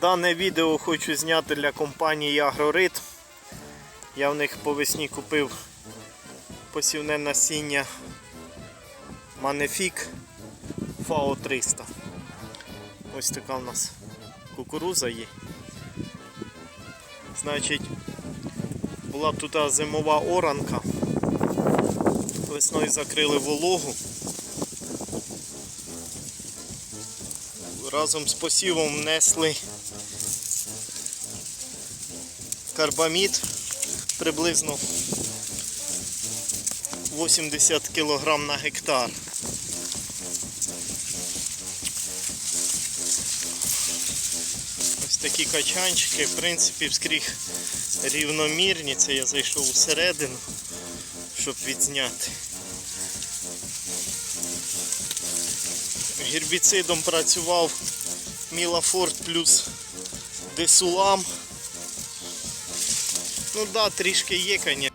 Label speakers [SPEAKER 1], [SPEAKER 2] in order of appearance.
[SPEAKER 1] Дане відео хочу зняти для компанії Агрорит. Я в них по весні купив посівне насіння Манефік ФАО 300. Ось така в нас кукуруза є. Значить, була тут зимова оранка. Весною закрили вологу. Разом з посівом внесли карбамід приблизно 80 кг на гектар. Ось такі качанчики, в принципі, вскріг рівномірні. Це я зайшов усередину, щоб відзняти. Гербіцидом працював Мілафорт плюс Десулам. Ну так, да, трішки є, звісно.